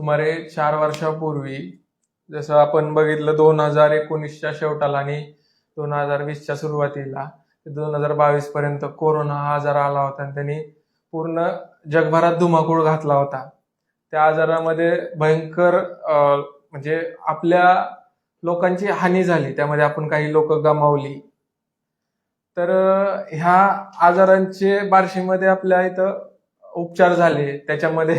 सुमारे चार वर्षापूर्वी जसं आपण बघितलं दोन हजार एकोणीसच्या शेवटाला आणि दोन हजार वीसच्या सुरुवातीला दोन हजार बावीस पर्यंत कोरोना हा आजार आला होता आणि त्यांनी पूर्ण जगभरात धुमाकूळ घातला होता. त्या आजारामध्ये भयंकर म्हणजे आपल्या लोकांची हानी झाली. त्यामध्ये आपण काही लोक गमावली. तर ह्या आजारांचे बार्शीमध्ये आपल्या इथं उपचार झाले. त्याच्यामध्ये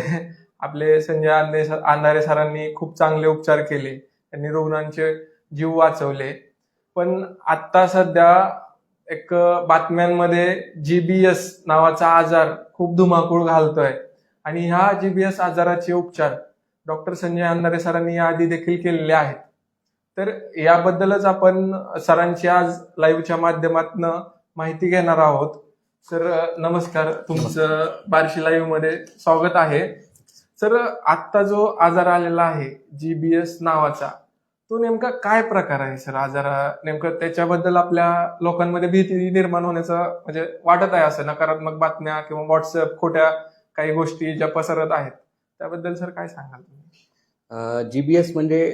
आपले संजय आंधे आंधारे सरांनी खूप चांगले उपचार केले. त्यांनी रुग्णांचे जीव वाचवले. पण आत्ता सध्या एक बातम्यांमध्ये जी बी एस नावाचा आजार खूप धुमाकूळ घालतोय. आणि ह्या जी बी एस आजाराचे उपचार डॉक्टर संजय अंधारे सरांनी याआधी देखील केलेले आहेत. तर याबद्दलच आपण सरांची आज लाईव्हच्या माध्यमातून माहिती घेणार आहोत. सर नमस्कार. तुमचं बार्शी लाईव्हमध्ये स्वागत आहे. सर आत्ता जो आजार आलेला आहे जी बी एस नावाचा तो नेमका काय प्रकार आहे सर? आजार नेमकं त्याच्याबद्दल आपल्या लोकांमध्ये भीती निर्माण होण्याचं म्हणजे वाटत आहे असं? नकारात्मक बातम्या किंवा व्हॉट्सअप खोट्या काही गोष्टी ज्या पसरत आहेत त्याबद्दल सर काय सांगाल तुम्ही? जी बी एस म्हणजे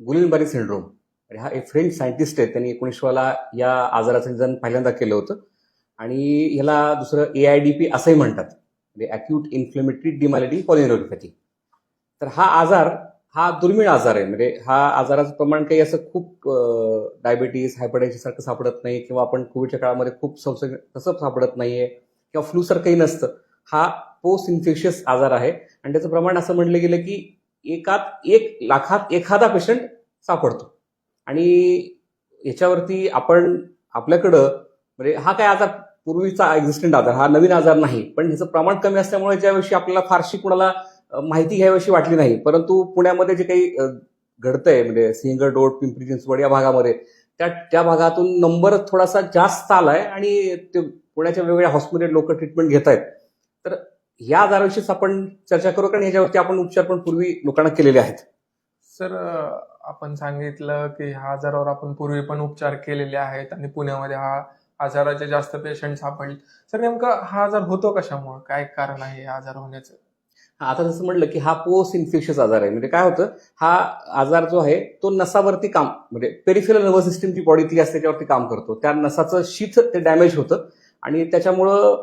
गुलिनबारी सिंड्रोम आणि हा एक फ्रेंच सायंटिस्ट आहे. त्यांनी एकोणीसवाला या आजाराचं निदान पहिल्यांदा केलं होतं. आणि ह्याला दुसरं ए आय डी पी असंही म्हणतात. म्हणजे अॅक्यूट इन्फ्लेमेटरी डिमॅलिटी पॉलिन्युरोपॅथी तर हा आजार हा दुर्मिळ आजार आहे. म्हणजे हा आजाराचं प्रमाण काही असं खूप डायबिटीस हायपरटेन्शन सारखं सापडत नाही किंवा आपण कोविडच्या काळामध्ये खूप संसर्ग तसं सापडत नाहीये किंवा फ्लू सारखंही नसतं. हा पोस्ट इन्फेक्शियस आजार आहे. आणि त्याचं प्रमाण असं म्हटलं गेलं की एकात एक लाखात एखादा पेशंट सापडतो. आणि याच्यावरती आपण आपल्याकडं म्हणजे हा काय आजार पूर्वीचा एक्झिस्टंट आजार हा नवीन आजार नाही. पण ह्याचं प्रमाण कमी असल्यामुळे ज्याविषयी आपल्याला फारशी कुणाला माहिती घ्यावीशी वाटली नाही. परंतु पुण्यामध्ये जे काही घडतंय म्हणजे सिंहगड रोड पिंपरी चिंचवड या भागामध्ये त्या त्या भागातून नंबर थोडासा जास्त आलाय आणि ते पुण्याच्या वेगवेगळ्या हॉस्पिटल लोक ट्रीटमेंट घेत आहेत तर या आजाराविषयीच आपण चर्चा करू कारण ह्याच्यावरती आपण उपचार पण पूर्वी लोकांना केलेले आहेत. सर आपण सांगितलं की ह्या आजारावर आपण पूर्वी पण उपचार केलेले आहेत आणि पुण्यामध्ये हा आजाराचे जास्त पेशंट सापडले. सर नेमका हा आजार होतो कशामुळे? काय कारण आहे हा आजार होण्याचं? आता जसं म्हटलं की हा पोस्ट इन्फेक्शियस आजार आहे. म्हणजे काय होतं? हा आजार जो आहे तो नसावरती काम म्हणजे पेरिफेरल नर्वस सिस्टमची जी बॉडीतली असते त्यावरती काम करतो. त्या नसाचं शीत ते डॅमेज होतं. आणि त्याच्यामुळं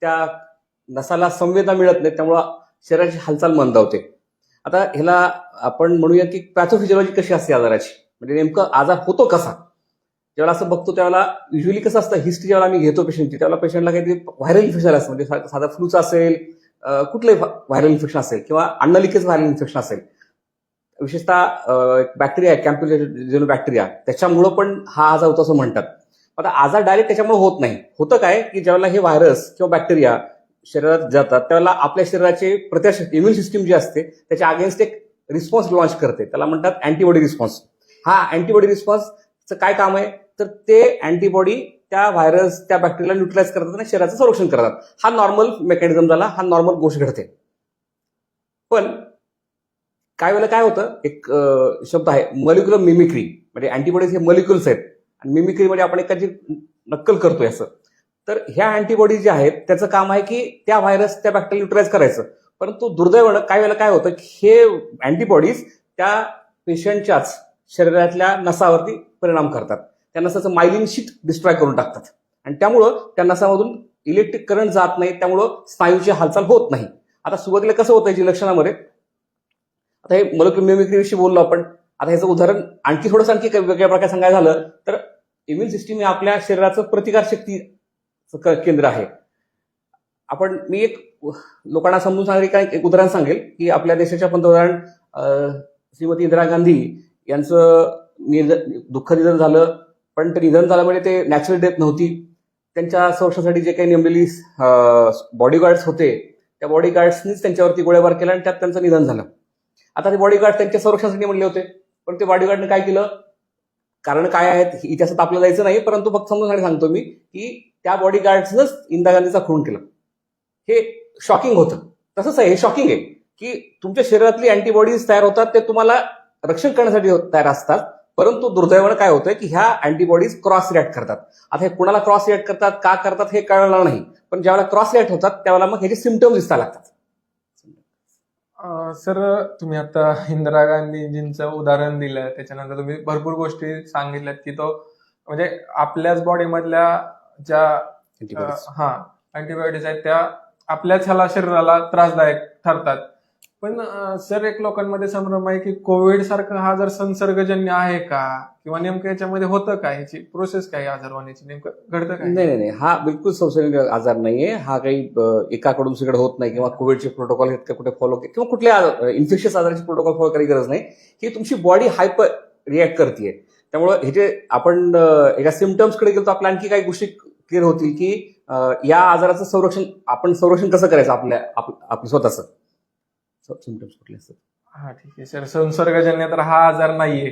त्या नसाला संवेदना मिळत नाही त्यामुळं शरीराची हालचाल मंदावते. आता ह्याला आपण म्हणूया की पॅथोफिजिओलॉजी कशी असते आजाराची? म्हणजे नेमकं आजार होतो कसा? जेव्हा असं बघतो त्यावेळेला युजली कसं असतं हिस्ट्री जेव्हा आम्ही घेतो पेशंटची त्यावेळेला पेशंटला काहीतरी व्हायरल इन्फेक्शन असतं. म्हणजे साधा फ्लूचं असेल कुठलंही व्हायरल इन्फेक्शन असेल किंवा अन्नलिकेच व्हायरल इन्फेक्शन असेल. विशेषतः बॅक्टेरिया कॅम्प्युलेजन बॅक्टेरिया त्याच्यामुळं पण हा आजार होतो असं म्हणतात. आता आजार डायरेक्ट त्याच्यामुळे होत नाही. होतं काय की ज्यावेळेला हे व्हायरस किंवा बॅक्टेरिया शरीरात जातात त्यावेळेला आपल्या शरीराचे प्रत्यक्ष इम्युन सिस्टीम जी असते त्याच्या अगेन्स्ट एक रिस्पॉन्स लॉन्च करते. त्याला म्हणतात अँटीबॉडी रिस्पॉन्स हा अँटीबॉडी रिस्पॉन्सचं काय काम आहे? तर ते अँटीबॉडी त्या व्हायरस त्या बॅक्टेरियाला न्यूट्रलाइज करतात आणि शरीराचं संरक्षण करतात. हा नॉर्मल मेकॅनिझम झाला हा नॉर्मल गोष्ट घडते. पण काय वेळेला काय होतं एक शब्द आहे मलिक्युलर मिमिक्री म्हणजे अँटीबॉडीज हे मलिक्युल्स आहेत. आणि मिमिक्री म्हणजे आपण एकाची नक्कल करतोय असं. तर ह्या अँटीबॉडीज ज्या आहेत त्याचं काम आहे की त्या व्हायरस त्या बॅक्टेरिया न्यूट्रलाइज करायचं. परंतु दुर्दैवानं काय वेळेला काय होतं की हे अँटीबॉडीज त्या पेशंटच्याच शरीरातल्या नसावरती परिणाम करतात. त्या नसाचं मायलिन शीट डिस्ट्रॉय करून टाकतात. आणि त्यामुळं त्या नसामधून इलेक्ट्रिक करंट जात नाही त्यामुळं स्नायूची हालचाल होत नाही. आता सुरुवातीला कसं होतं याची लक्षणामध्ये? आता हे मलक्युलर बोललो आपण. आता ह्याचं उदाहरण आणखी थोडंसं आणखी वेगळ्या प्रकारे सांगायचं झालं तर इम्युन सिस्टीम हे आपल्या शरीराचं प्रतिकार शक्ती केंद्र आहे. आपण मी एक लोकांना समजून सांगेल काय एक उदाहरण सांगेल की आपल्या देशाच्या पंतप्रधान श्रीमती इंदिरा गांधी यांचं निधन दुःख निधन झालं. पण ते निधन झाल्यामुळे ते नॅचरल डेथ नव्हती. त्यांच्या संरक्षणासाठी जे काही नेमलेली बॉडीगार्ड्स होते त्या बॉडीगार्ड्सनीच त्यांच्यावरती गोळीबार केला आणि त्यात त्यांचं निधन झालं. आता ते बॉडीगार्ड त्यांच्या संरक्षणासाठी म्हणले होते पण ते बॉडीगार्डने काय केलं? कारण काय आहेत इतिहासात आपल्याला जायचं नाही परंतु फक्त समजून सांगतो मी की त्या बॉडीगार्ड्सनंच इंदिरा गांधीचा खून केला. हे शॉकिंग होतं. तसंच आहे हे शॉकिंग आहे की तुमच्या शरीरातली अँटीबॉडीज तयार होतात ते तुम्हाला रक्षण करण्यासाठी तयार असतात. परंतु दुर्दैवानं काय होतं की ह्या अँटीबॉडीज क्रॉस रिॲक्ट करतात. आता हे कुणाला क्रॉस रिॲक्ट करतात का करतात हे कळणार नाही. पण ज्यावेळेला क्रॉस रिॲक्ट होतात त्यावेळेला मग ह्याचे सिमटम्स दिसायला लागतात. सर तुम्ही आता इंदिरा गांधीजींचं उदाहरण दिलं त्याच्यानंतर तुम्ही भरपूर गोष्टी सांगितल्यात की तो म्हणजे आपल्याच बॉडी मधल्या ज्या हा अँटीबायोटिक्स आहेत त्या आपल्याच ह्याला शरीराला त्रासदायक ठरतात. पण सर एक लोकांमध्ये संभ्रम आहे की कोविड सारखा हा जर संसर्गजन्य आहे का? किंवा नेमकं याच्यामध्ये होतं काय ह्याची प्रोसेस काय आजार होण्याची नेमकं घडतं काय? नाही नाही नाही. हा बिलकुल संसर्ग आजार नाहीये. हा काही एकाकडून दुसरीकडे होत नाही किंवा कोविडचे प्रोटोकॉल आहेत कुठे फॉलो किंवा कुठल्या इन्फेक्शियस आजाराचे प्रोटोकॉल फॉलो करायची गरज नाही. ही तुमची बॉडी हायपर रिॲक्ट करते त्यामुळं हे जे आपण एका सिमटम्सकडे गेलो तर आपल्या आणखी काही गोष्टी क्लिअर होतील की या आजाराचं संरक्षण आपण संरक्षण कसं करायचं आपल्या आपलं स्वतःचं? सिमटम्स कुठले असतात? हा ठीक आहे. सर संसर्गजन्य तर हा आजार नाहीये.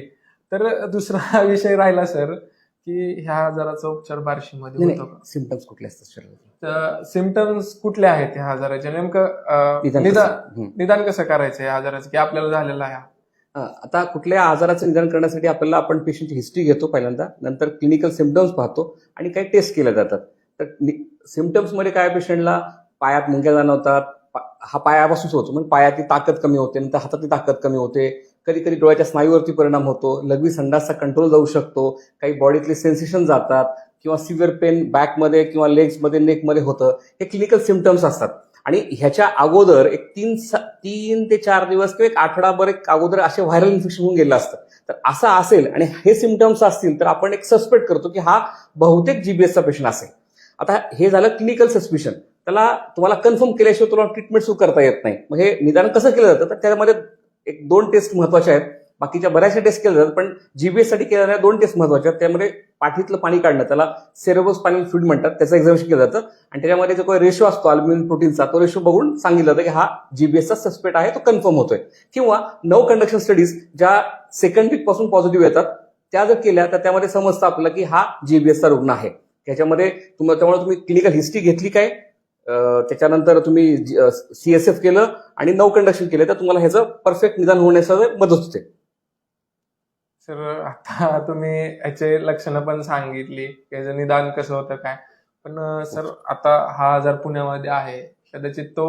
तर दुसरा विषय राहिला सर की ह्या आजाराचा उपचार बार्शीमध्ये होतो का? सिमटम्स कुठले असतात शरीराचे तर सिमटम्स कुठले आहेत ह्या आजाराचे? नेमकं निदान निदान कसं? निदान कसं करायचं या आजाराचं? की आपल्याला झालेलं आहे? हा? आता कुठल्या आजाराचं निदान करण्यासाठी आपल्याला आपण पेशंटची हिस्ट्री घेतो पहिल्यांदा नंतर क्लिनिकल सिमटम्स पाहतो आणि काही टेस्ट केल्या जातात. तर सिमटम्समध्ये काय पेशंटला पायात मुंग्या जाणवतात हा पायापासूनच होतो म्हणजे पायाची ताकद कमी होते नंतर हातातली ताकद कमी होते. कधी कधी डोळ्याच्या स्नायूवरती परिणाम होतो. लघवी संडासचा कंट्रोल जाऊ शकतो. काही बॉडीतले सेन्सेशन जातात किंवा सिव्हिअर पेन बॅकमध्ये किंवा लेग्समध्ये नेकमध्ये होतं. हे क्लिनिकल सिमटम्स असतात. आणि ह्याच्या अगोदर एक तीन तीन ते चार दिवस किंवा एक आठवडाभर एक अगोदर असे व्हायरल इन्फेक्शन होऊन गेलं असतं. तर असं असेल आणि हे सिमटम्स असतील तर आपण एक सस्पेक्ट करतो की हा बहुतेक जीबीएसचा पेशंट असेल. आता हे झालं क्लिनिकल सस्पिशन त्याला तुम्हाला कन्फर्म केल्याशिवाय तुम्हाला ट्रीटमेंट सुरू करता येत नाही. मग हे निदान कसं केलं जातं? तर त्यामध्ये एक दोन टेस्ट महत्त्वाच्या आहेत. बाकीच्या बऱ्याचशा टेस्ट केल्या जातात पण जीबीएससाठी केलेल्या दोन टेस्ट महत्त्वाच्या आहेत. त्यामध्ये पाठीतलं पाणी काढणं त्याला सेरोबोस पाणी फ्लूड म्हणतात. त्याचं एक्झामिनेशन केलं जातं. आणि त्याच्यामध्ये जो काही रेशो असतो अल्युमिनियम प्रोटीनचा तो रेशो बघून सांगितलं जातं की हा जीबीएसचा सस्पेक्ट आहे तो कन्फर्म होतोय. किंवा नऊ कंडक्शन स्टडीज ज्या सेकंड वीकपासून पॉझिटिव्ह येतात त्या जर केल्या तर त्यामध्ये समजतं आपल्याला की हा जीबीएसचा रुग्ण आहे. त्याच्यामध्ये तुम्हाला त्यामुळे तुम्ही क्लिनिकल हिस्ट्री घेतली काय? त्याच्यानंतर तुम्ही सीएसएफ केलं आणि नऊ कंडक्शन केलं तर तुम्हाला ह्याचं परफेक्ट निदान होण्यास मदत होते. सर आता तुम्ही याचे लक्षणं पण सांगितली याचं निदान कसं होतं काय? पण सर आता हा आजार पुण्यामध्ये आहे कदाचित तो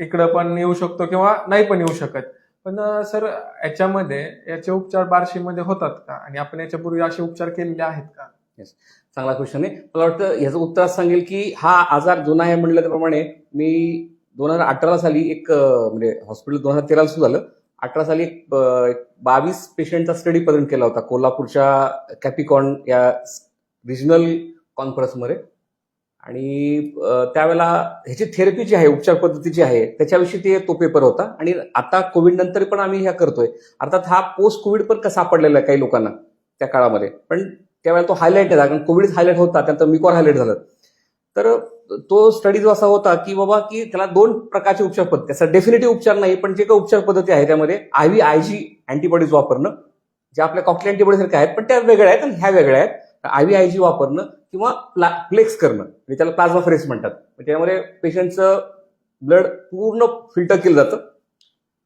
इकडं पण येऊ शकतो किंवा नाही पण येऊ शकत. पण सर याच्यामध्ये याचे उपचार बार्शीमध्ये होतात का? आणि आपण याच्यापूर्वी असे उपचार केलेले आहेत का? येस चांगला क्वेश्चन आहे. मला वाटतं ह्याचं उत्तर सांगेल की हा आजार जुना आहे म्हणल्याप्रमाणे मी दोन हजार अठरा साली एक म्हणजे हॉस्पिटल दोन हजार तेराला सुरू झालं. अठरा साली एक बावीस पेशंटचा स्टडी प्रेझेंट केला होता कोल्हापूरच्या कॅपिकॉन या रिजनल कॉन्फरन्समध्ये आणि त्यावेळेला ह्याची थेरपी जी आहे उपचार पद्धती जी आहे त्याच्याविषयी ते तो पेपर होता. आणि आता कोविड नंतर पण आम्ही ह्या करतोय. अर्थात हा पोस्ट कोविड पण कसा सापडलेला आहे काही लोकांना त्या काळामध्ये. पण त्यावेळेला तो हायलाईट झाला कारण कोविड हायलाईट होता त्यानंतर मिकॉर हायलाईट झालं. तर तो स्टडी जो असा होता की बाबा की त्याला दोन प्रकारचे उपचार पद्धती. त्याचा डेफिनेटिव्ह उपचार नाही पण जे काही उपचार पद्धती आहे त्यामध्ये I V I G antibodies वापरणं ज्या आपल्या कॉकली अँटीबॉडी सारख्या आहेत पण त्या वेगळ्या आहेत आणि ह्या वेगळ्या आहेत. आय व्ही आय जी वापरणं किंवा प्ला प्लेक्स करणं म्हणजे त्याला प्लाझ्मा फ्रेस म्हणतात. म्हणजे त्यामध्ये पेशंटचं ब्लड पूर्ण फिल्टर केलं जातं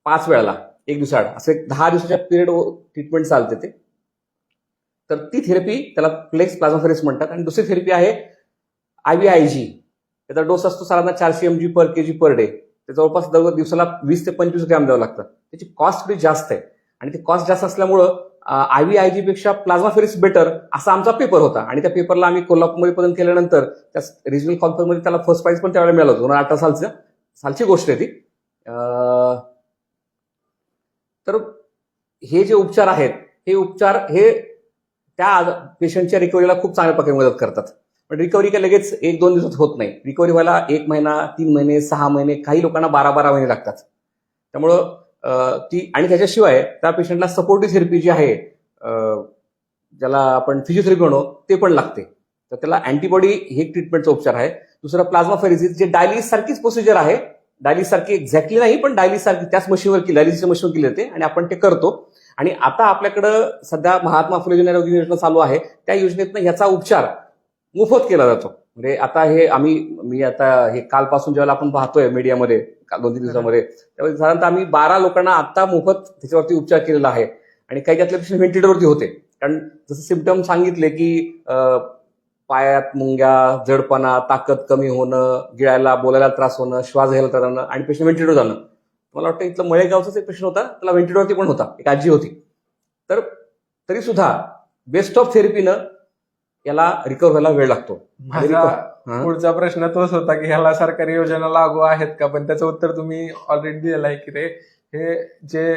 पाच वेळाला एक दिवसाआड. असं एक दहा दिवसाच्या पिरियड ट्रीटमेंट चालते ते. तर ती थेरपी त्याला प्लेक्स प्लाझ्माफेरिस म्हणतात. आणि दुसरी थेरपी आहे आय व्ही आय जी त्याचा डोस असतो साधारण चारशे एम जी पर के जी पर डे ते जवळपास दर दिवसाला वीस ते पंचवीस ग्रॅम द्यावं लागतं. त्याची कॉस्ट थोडी जास्त आहे. आणि ते कॉस्ट जास्त असल्यामुळं आय व्ही आय जी पेक्षा प्लाझ्मा बेटर असा आमचा पेपर होता. आणि त्या पेपरला आम्ही कोल्हापूरमध्ये पर्यंत केल्यानंतर त्या रिजनल कॉन्फरन्समध्ये त्याला फर्स्ट प्राईज पण त्यावेळेला मिळालं होतं. दोन अठरा सालचं. सालची गोष्ट आहे ती. तर हे जे उपचार आहेत हे उपचार हे त्या पेशंटच्या रिकव्हरीला खूप चांगल्या प्रकारे मदत करतात. पण रिकव्हरी काय लगेच एक दोन दिवसात होत नाही. रिकव्हरी व्हायला एक महिना तीन महिने सहा महिने काही लोकांना बारा बारा महिने लागतात. त्यामुळं ती आणि त्याच्याशिवाय त्या पेशंटला सपोर्टिव्ह थेरपी जी आहे ज्याला आपण फिजिओथेरपी म्हणू ते पण लागते. तर त्याला अँटीबॉडी हे ट्रीटमेंटचा उपचार आहे. दुसरा प्लाझ्मा फेरिसिस जे डायलिस सारखीच प्रोसिजर आहे डायलिस सारखी एक्झॅक्टली नाही पण डायलिस सारखी त्याच मशीनवर केली डायलिसच्या मशीनवर केली जाते आणि आपण ते करतो. आणि आता आपल्याकडं सध्या महात्मा फुले जन आरोग्य योजना चालू आहे. त्या योजनेतनं ह्याचा उपचार मोफत केला जातो. म्हणजे आता हे आम्ही मी आता हे कालपासून ज्यावेळेला आपण पाहतोय मीडियामध्ये दोन तीन दिवसामध्ये त्यावेळी साधारणतः आम्ही बारा लोकांना आता मोफत त्याच्यावरती उपचार केलेला आहे. आणि काही त्यातले पेशंट व्हेंटिलेटरवरती होते. कारण जसं सिमटम सांगितले की पायात मुंग्या जडपणा ताकद कमी होणं गिळायला बोलायला त्रास होणं श्वास घ्यायला त्रास होणं आणि पेशंट व्हेंटिलेटर जाणं. मला वाटतं इथलं मळेगावचाच एक पेशंट होता त्याला व्हेंटिलेटरवरती पण होता एक आजी होती. तर तरी सुद्धा बेस्ट ऑफ थेरपीनं याला रिकवर व्हायला वेळ लागतो. पुढचा प्रश्न तोच होता की ह्याला सरकारी योजना लागू आहेत का? पण त्याचं उत्तर तुम्ही ऑलरेडी दिलेलं आहे की रे हे जे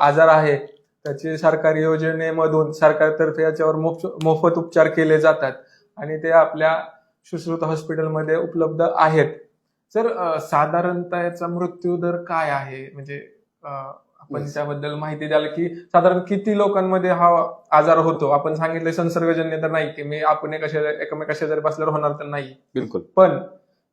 आजार आहे त्याचे सरकारी योजनेमधून सरकारतर्फे याच्यावर मोफ- मोफत उपचार केले जातात. आणि ते आपल्या सुश्रुत हॉस्पिटलमध्ये उपलब्ध आहेत. सर साधारणतः याचा मृत्यू दर काय आहे? म्हणजे आपण. त्याबद्दल माहिती द्याल की साधारण किती लोकांमध्ये हा आजार होतो? आपण सांगितले संसर्गजन्य तर नाही की मी आपण एकमेका शेजारी बसल्यावर होणार तर नाही. बिलकुल. पण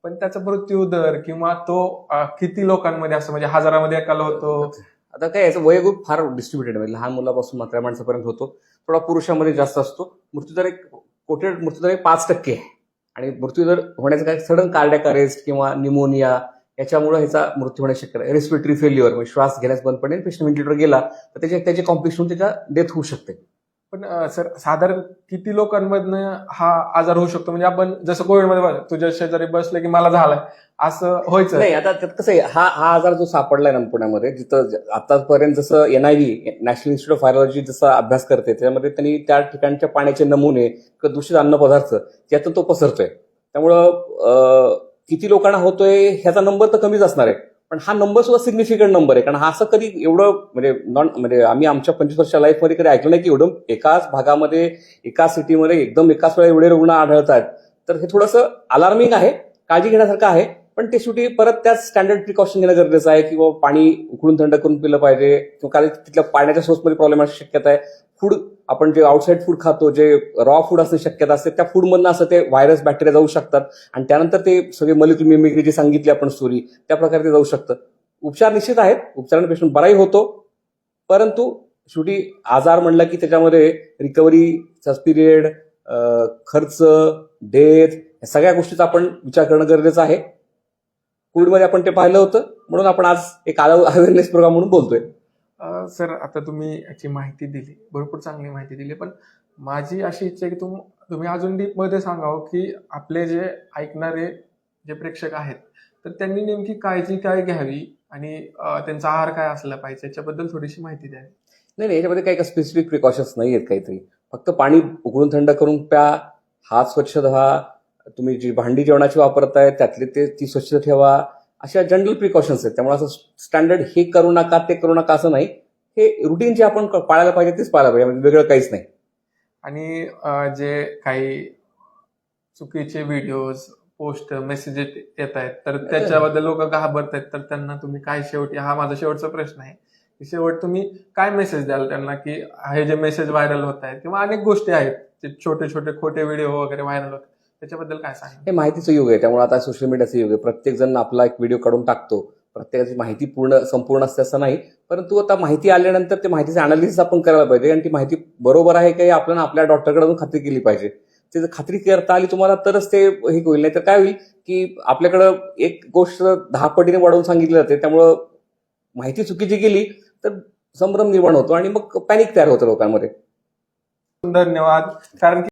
पण त्याचा मृत्यू दर किंवा तो किती लोकांमध्ये असं म्हणजे हजारामध्ये एकाला होतो? आता काय याचं वयोगृप फार डिस्ट्रीब्युटेड म्हणजे लहान मुलापासून म्हाताऱ्या माणसापर्यंत होतो. थोडा पुरुषामध्ये जास्त असतो. मृत्यूदर एक कोटेड मृत्यूदर हे पाच टक्के आहे. आणि मृत्यूदर होण्याचं काय सडन कार्डॅक अरेस्ट किंवा निमोनिया याच्यामुळे ह्याचा मृत्यू होण्याची शक्यता आहे. रेस्पिरेटरी फेल्युअर म्हणजे श्वास घेण्यास बंद पडेल पेशंट व्हेंटिलेटर गेला तर त्याचे त्याचे कॉम्प्लिकेशन होऊन त्याच्या डेथ होऊ शकते. पण सर साधारण किती लोकांमधनं हा आजार होऊ शकतो? म्हणजे आपण जसं कोविडमध्ये तुझ्या शेजारी बसलं की मला झालाय असं व्हायचं. नाही आता त्यात कसं आहे हा हा आजार जो सापडलाय ना पुण्यामध्ये जिथं आतापर्यंत जसं NIV national institute of virology जसा अभ्यास करते त्यामध्ये त्यांनी त्या ठिकाणच्या पाण्याचे नमुने किंवा दूषित अन्न पदार्थ यातून तो पसरतोय. त्यामुळं किती लोकांना होतोय ह्याचा नंबर तर कमीच असणार आहे. पण हा नंबर सुद्धा सिग्निफिकंट नंबर आहे. कारण हा असं कधी एवढं म्हणजे नॉन म्हणजे आम्ही आमच्या पंचवीस वर्षाच्या लाईफमध्ये कधी ऐकलं नाही की एवढं एकाच भागामध्ये एकाच सिटीमध्ये एकदम एकाच वेळा एवढे रुग्ण आढळतात. तर हे थोडंसं अलार्मिंग आहे. काळजी घेण्यासारखं आहे. पण ते शेवटी परत त्याच स्टँडर्ड प्रिकॉशन घेणं गरजेचं आहे किंवा पाणी उकळून थंड करून पिलं पाहिजे. किंवा काही तिथल्या पाण्याच्या सोर्समध्ये प्रॉब्लेम असू शक्यता आहे. फूड आपण जे आउटसाईड फूड खातो जे रॉ फूड असण्याची शक्यता असते त्या फूडमधनं असं ते व्हायरस बॅक्टेरिया जाऊ शकतात. आणि त्यानंतर ते सगळे मलिक्युल मिमिक्री जी सांगितली आपण स्टोरी त्या प्रकारे ते जाऊ शकतं. उपचार निश्चित आहेत. उपचाराने पेशंट बराही होतो. परंतु शेवटी आजार म्हणला की त्याच्यामध्ये रिकव्हरीचा पिरियड खर्च डेथ या सगळ्या गोष्टीचा आपण विचार करणं गरजेचं आहे. कोविडमध्ये आपण ते पाहिलं होतं. म्हणून आपण आज एक अवेअरनेस प्रोग्राम म्हणून बोलतोय. सर आता तुम्ही याची माहिती दिली. भरपूर चांगली माहिती दिली. पण माझी अशी इच्छा आहे की तुम तुम्ही अजून डीपमध्ये सांगावं की आपले जे ऐकणारे जे प्रेक्षक आहेत तर त्यांनी नेमकी काळजी काय घ्यावी आणि त्यांचा आहार काय असला पाहिजे याच्याबद्दल थोडीशी माहिती द्यावी. नाही नाही याच्यामध्ये काही स्पेसिफिक प्रिकॉशन्स नाही आहेत काहीतरी. फक्त पाणी उकळून थंड करून प्या. हात स्वच्छ धुवा. तुम्ही जी भांडी जेवणाची वापरताय त्यातले ते ती स्वच्छ ठेवा. अशा जनरल प्रिकॉशन्स आहेत. त्यामुळे असं स्टँडर्ड हे करू नका ते करू नका असं नाही. हे रुटीन जे आपण क- पाळायला पाहिजे तेच पाळायला पाहिजे. म्हणजे वेगळं काहीच नाही. आणि जे काही चुकीचे व्हिडिओज पोस्ट मेसेज येत आहेत तर त्याच्याबद्दल लोक घाबरत आहेत तर त्यांना तुम्ही काय शेवटी हा माझा शेवटचा प्रश्न आहे. की शेवट तुम्ही काय मेसेज द्याल त्यांना? की हे जे मेसेज व्हायरल होत आहेत किंवा अनेक गोष्टी आहेत जे छोटे छोटे खोटे व्हिडिओ वगैरे व्हायरल होत त्याच्याबद्दल काय सांगा हे माहितीचं युग आहे. त्यामुळे आता सोशल मीडियाचं युग आहे. प्रत्येक जण आपला एक व्हिडिओ काढून टाकतो. प्रत्येकाची माहिती पूर्ण संपूर्ण असते असं नाही. परंतु आता माहिती आल्यानंतर ते माहितीचं अनालिसिस आपण करायला पाहिजे. आणि ती माहिती बरोबर आहे का हे आपल्याला आपल्या डॉक्टरकडे जाऊन खात्री केली पाहिजे. ते जर खात्री करता आली तुम्हाला तरच ते हे होईल. नाही तर काय होईल की आपल्याकडं एक गोष्ट दहा पटीने वाढवून सांगितली जाते. त्यामुळं माहिती चुकीची गेली तर संभ्रम निर्माण होतो आणि मग पॅनिक तयार होतं लोकांमध्ये. धन्यवाद. कारण की